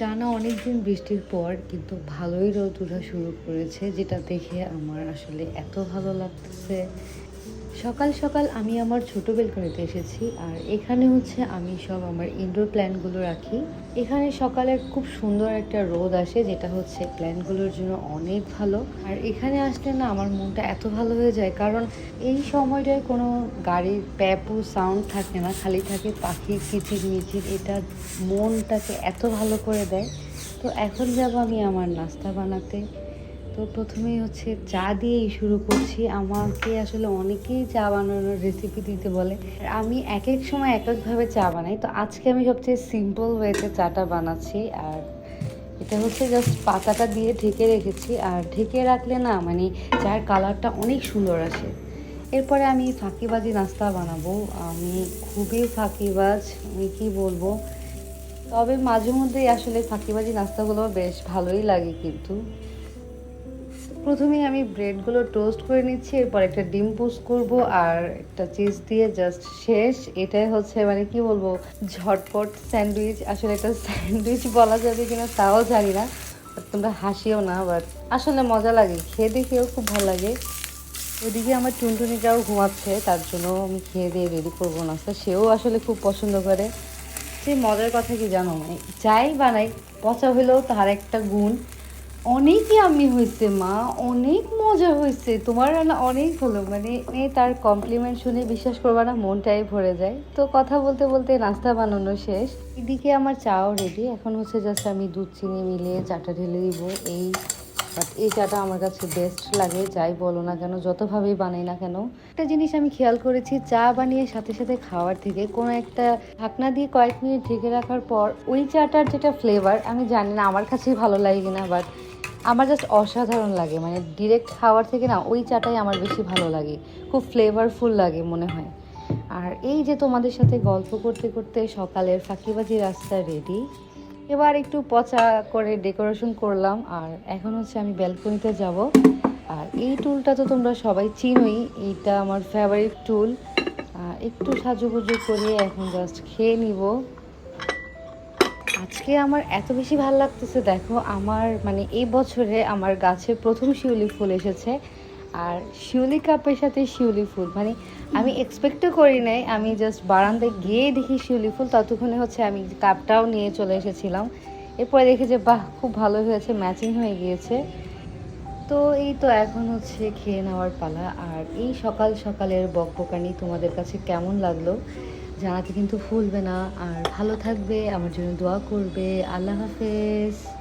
টানা অনেক দিন বৃষ্টির পর কিন্তু ভালোই রোদ ওঠা শুরু করেছে, যেটা দেখে আমার আসলে এত ভালো লাগতেছে। সকাল সকাল আমি আমার ছোট বেলকনিতে এসেছি আর এখানে হচ্ছে আমি সব আমার ইনডোর প্ল্যান্টগুলো রাখি। এখানে সকালে খুব সুন্দর একটা রোদ আসে, যেটা হচ্ছে প্ল্যান্টগুলোর জন্য অনেক ভালো। আর এখানে আসলে না আমার মনটা এত ভালো হয়ে যায়, কারণ এই সময়টায় কোনো গাড়ির প্যাপু সাউন্ড থাকে না, খালি থাকে পাখির কিচির মিচির, এটা মনটাকে এত ভালো করে দেয়। তো এখন যাব আমি আমার নাস্তা বানাতে। তো প্রথমেই হচ্ছে চা দিয়েই শুরু করছি। আমাকে আসলে অনেকেই চা বানানোর রেসিপি দিতে বলে। আমি এক এক সময় এক একভাবে চা বানাই। তো আজকে আমি সবচেয়ে সিম্পল ওয়েতে চাটা বানাচ্ছি। আর এটা হচ্ছে জাস্ট পাতাটা দিয়ে ঢেকে রেখেছি। আর ঢেকে রাখলে না মানে চায়ের কালারটা অনেক সুন্দর আসে। এরপরে আমি ফাঁকিবাজি নাস্তা বানাবো। আমি খুবই ফাঁকিবাজ, আমি কি বলব? তবে মাঝে মধ্যেই আসলে ফাঁকিবাজি নাস্তাগুলো বেশ ভালোই লাগে কিন্তু। প্রথমে আমি ব্রেডগুলো টোস্ট করে নিচ্ছি, এরপর একটা ডিম পোস্ট করব আর একটা চিজ দিয়ে জাস্ট শেষ। এটাই হচ্ছে মানে কি বলব, ঝটপট স্যান্ডউইচ। আসলে একটা স্যান্ডউইচ বলা যাবে কিনা তাও জানি না তোমরা হাসিও না বাট আসলে মজা লাগে। খেয়ে দেখেও খুব ভালো লাগে। ওইদিকে আমার টুনটুনিটাও ঘুমাচ্ছে, তার জন্য আমি খেয়ে দিয়ে রেডি করব নাস্তা। সেও আসলে খুব পছন্দ করে। সে মজার কথা কি জানো? যাই বানাই, পচা হলেও তার একটা গুণ। অনেকই আমি হয়েছে মা। অনেক মজা হয়েছে তোমার রান্না অনেক হলো। মানে তার কমপ্লিমেন্ট শুনে বিশ্বাস করবা না, মনটাই ভরে যায়। তো কথা বলতে বলতে নাস্তা বানানো শেষ। এদিকে আমার চাও রেডি এখন হচ্ছে জাস্ট আমি দুধ চিনি মিলিয়ে চাটা ঢেলে দিব। এই বাট এই চাটা আমার কাছে বেস্ট লাগে, যাই বলো না কেন, যতভাবেই বানাই না কেন। একটা জিনিস আমি খেয়াল করেছি, চা বানিয়ে সাথে সাথে খাওয়ার থেকে, কোনো একটা ঢাকনা দিয়ে কয়েক মিনিট ঢেকে রাখার পর, ওই চাটার যেটা ফ্লেভার আমি জানি না, আমার কাছেই ভালো লাগে কিনা বাট আমার জাস্ট অসাধারণ লাগে। মানে ডিরেক্ট খাওয়ার থেকে না, ওই চাটাই আমার বেশি ভালো লাগে। খুব ফ্লেভারফুল লাগে মনে হয়। আর এই যে তোমাদের সাথে গল্প করতে করতে সকালের ফাঁকিবাজি রাস্তা রেডি এবার একটু পচা করে ডেকোরেশন করলাম। আর এখন হচ্ছে আমি ব্যালকনিতে যাব। আর এই টুলটা তো তোমরা সবাই চিনোই, এইটা আমার ফেভারিট টুল একটু সাজুগুজু করে এখন জাস্ট খেয়ে নিব। আজকে আমার এত বেশি ভালো লাগতেছে, দেখো, আমার মানে এই বছরে আমার গাছে প্রথম শিউলি ফুল এসেছে আর শিউলি কাপের সাথে শিউলি ফুল মানে আমি এক্সপেক্টও করি নাই, আমি জাস্ট বারান্দায় গিয়ে দেখি শিউলি ফুল, ততক্ষণে হচ্ছে আমি কাপটাও নিয়ে চলে এসেছিলাম। এরপরে দেখি যে, বাহ, খুব ভালো হয়েছে ম্যাচিং হয়ে গিয়েছে। তো এই তো এখন হচ্ছে খেয়ে নেওয়ার পালা, আর এই সকাল সকালের বকবকানি তোমাদের কাছে কেমন লাগল? জানাতে কিন্তু ভুলবে না। আর ভালো থাকবে আমার জন্য দোয়া করবে। আল্লাহ হাফেজ।